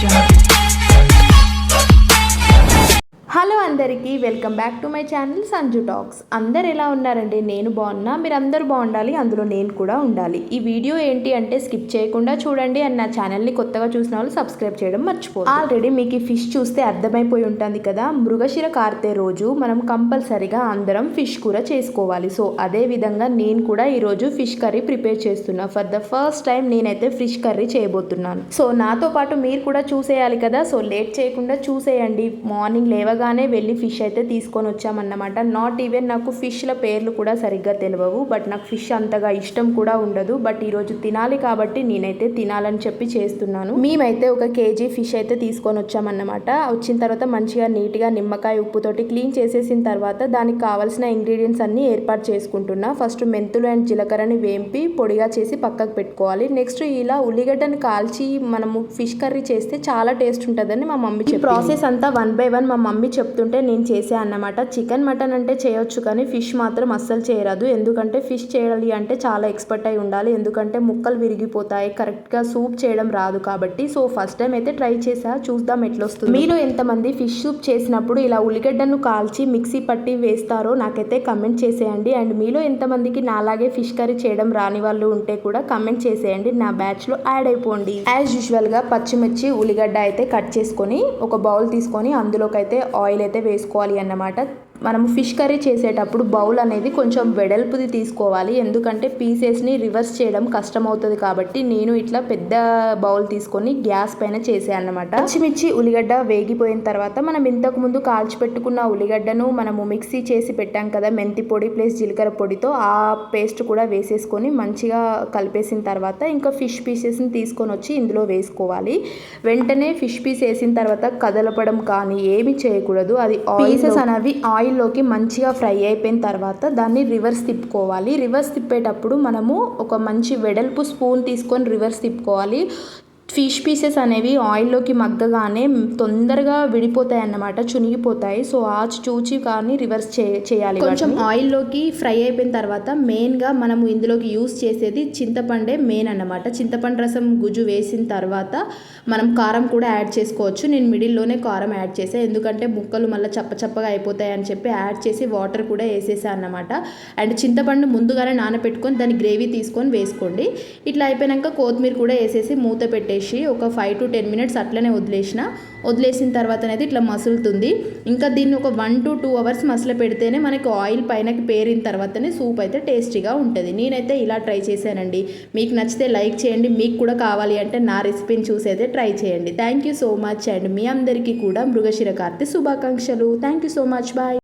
question. Hello అందరికీ welcome back to my channel Sanju talks. అందరు ఎలా ఉన్నారండి? నేను బాగున్నా మీరు అందరూ బాగుండాలి అందులో నేను కూడా ఉండాలి. ఈ వీడియో ఏంటి అంటే స్కిప్ చేయకుండా చూడండి అండ్ నా ఛానల్ని కొత్తగా చూసిన వాళ్ళు సబ్స్క్రైబ్ చేయడం మర్చిపోయి ఆల్రెడీ మీకు ఈ ఫిష్ చూస్తే అర్థమైపోయి ఉంటుంది కదా మృగశిర కార్తె రోజు మనం కంపల్సరిగా అందరం ఫిష్ కూర చేసుకోవాలి. సో అదే విధంగా నేను కూడా ఈరోజు ఫిష్ కర్రీ ప్రిపేర్ చేస్తున్నా. ఫర్ ద ఫస్ట్ టైం నేనైతే ఫిష్ కర్రీ చేయబోతున్నాను. సో నాతో పాటు మీరు కూడా చూసేయాలి కదా సో లేట్ చేయకుండా చూసేయండి. మార్నింగ్ లేవగా లేవగానే వెళ్ళి ఫిష్ అయితే తీసుకొని వచ్చామన్నమాట. నాట్ ఈవెన్ నాకు ఫిష్ల పేర్లు కూడా సరిగ్గా తెలియవు బట్ నాకు ఫిష్ అంతగా ఇష్టం కూడా ఉండదు. బట్ ఈరోజు తినాలి కాబట్టి నేనైతే తినాలని చెప్పి చేస్తున్నాను. మేమైతే ఒక కేజీ ఫిష్ అయితే తీసుకొని వచ్చామన్నమాట. వచ్చిన తర్వాత మంచిగా నీట్గా నిమ్మకాయ ఉప్పుతోటి క్లీన్ చేసేసిన తర్వాత దానికి కావాల్సిన ఇంగ్రీడియంట్స్ అన్ని ఏర్పాటు చేసుకుంటున్నా. ఫస్ట్ మెంతులు అండ్ జీలకర్రని వేంపి పొడిగా చేసి పక్కకు పెట్టుకోవాలి. నెక్స్ట్ ఇలా ఉల్లిగడ్డని కాల్చి మనము ఫిష్ కర్రీ చేస్తే చాలా టేస్ట్ ఉంటుందని మా మమ్మీ ప్రాసెస్ అంతా వన్ బై వన్ మా మమ్మీ చెప్తుంటే నేను చేసే అన్నమాట. చికెన్ మటన్ అంటే చేయొచ్చు కానీ ఫిష్ మాత్రం అస్సలు చేయరాదు. ఎందుకంటే ఫిష్ చేయాలి అంటే చాలా ఎక్స్పర్ట్ అయి ఉండాలి. ఎందుకంటే ముక్కలు విరిగిపోతాయి. కరెక్ట్గా సూప్ చేయడం రాదు కాబట్టి. సో ఫస్ట్ టైం అయితే ట్రై చేసా. చూద్దాం ఎట్లా వస్తుంది మీరు ఎంతమంది ఫిష్ సూప్ చేసినప్పుడు ఇలా ఉల్లిగడ్డను కాల్చి మిక్సీ పట్టి వేస్తారో నాకైతే కమెంట్ చేసేయండి. అండ్ మీలో ఎంతమందికి నాలాగే ఫిష్ కర్రీ చేయడం రాని వాళ్ళు ఉంటే కూడా కమెంట్ చేసేయండి. నా బ్యాచ్లో యాడ్ అయిపోండి. యాజ్ యూజువల్గా పచ్చిమిర్చి ఉల్లిగడ్డ అయితే కట్ చేసుకొని ఒక బౌల్ తీసుకొని అందులోకి అయితే ఆయిల్ అయితే వేసుకోవాలి అన్నమాట. మనం ఫిష్ కర్రీ చేసేటప్పుడు బౌల్ అనేది కొంచెం వెడల్పుది తీసుకోవాలి. ఎందుకంటే పీసెస్ని రివర్స్ చేయడం కష్టం అవుతుంది కాబట్టి నేను ఇట్లా పెద్ద బౌల్ తీసుకొని గ్యాస్ పైన చేసే అన్నమాట. పచ్చిమిర్చి ఉల్లిగడ్డ వేగిపోయిన తర్వాత మనం ఇంతకు ముందు కాల్చిపెట్టుకున్న ఉల్లిగడ్డను మనము మిక్సీ చేసి పెట్టాం కదా మెంతి పొడి ప్లస్ జీలకర్ర పొడితో ఆ పేస్ట్ కూడా వేసేసుకొని మంచిగా కలిపేసిన తర్వాత ఇంకా ఫిష్ పీసెస్ని తీసుకొని వచ్చి ఇందులో వేసుకోవాలి. వెంటనే ఫిష్ పీస్ వేసిన తర్వాత కదలపడం కానీ ఏమి చేయకూడదు. అది పీసెస్ అనేవి ఆయిల్ ఆయిల్లోకి మంచిగా ఫ్రై అయిపోయిన తర్వాత దాన్ని రివర్స్ తిప్పుకోవాలి. రివర్స్ తిప్పేటప్పుడు మనము ఒక మంచి వెడల్పు స్పూన్ తీసుకొని రివర్స్ తిప్పుకోవాలి. ఫిష్ పీసెస్ అనేవి ఆయిల్లోకి మగ్గగానే తొందరగా విడిపోతాయి అన్నమాట చునిగిపోతాయి. సో ఆ చూచి కానీ రివర్స్ చే చేయాలి కొంచెం ఆయిల్లోకి ఫ్రై అయిపోయిన తర్వాత మెయిన్గా మనము ఇందులోకి యూస్ చేసేది చింతపండే మెయిన్ అన్నమాట. చింతపండు రసం గుజ్జు వేసిన తర్వాత మనం కారం కూడా యాడ్ చేసుకోవచ్చు. నేను మిడిల్లోనే కారం యాడ్ చేసాను ఎందుకంటే ముక్కలు మళ్ళీ చప్ప చప్పగా అయిపోతాయి అని చెప్పి యాడ్ చేసి వాటర్ కూడా వేసేసాను అన్నమాట. అండ్ చింతపండు ముందుగానే నానబెట్టుకొని దాని గ్రేవీ తీసుకొని వేసుకోండి. ఇట్లా అయిపోయాక కొత్తిమీర కూడా వేసేసి మూత పెట్టేసి ఒక ఫైవ్ టు టెన్ మినిట్స్ అట్లనే వదిలేసిన. వదిలేసిన తర్వాత అనేది ఇట్లా మసులుతుంది. ఇంకా దీన్ని ఒక వన్ టు టూ అవర్స్ మసల పెడితేనే మనకి ఆయిల్ పైనకి పేరిన తర్వాతనే సూప్ అయితే టేస్టీగా ఉంటుంది. నేనైతే ఇలా ట్రై చేశానండి. మీకు నచ్చితే లైక్ చేయండి. మీకు కూడా కావాలి అంటే నా రెసిపీని చూసైతే ట్రై చేయండి. Thank you so much and మీ అందరికీ కూడా మృగశిర కార్తె శుభాకాంక్షలు. Thank you so much bye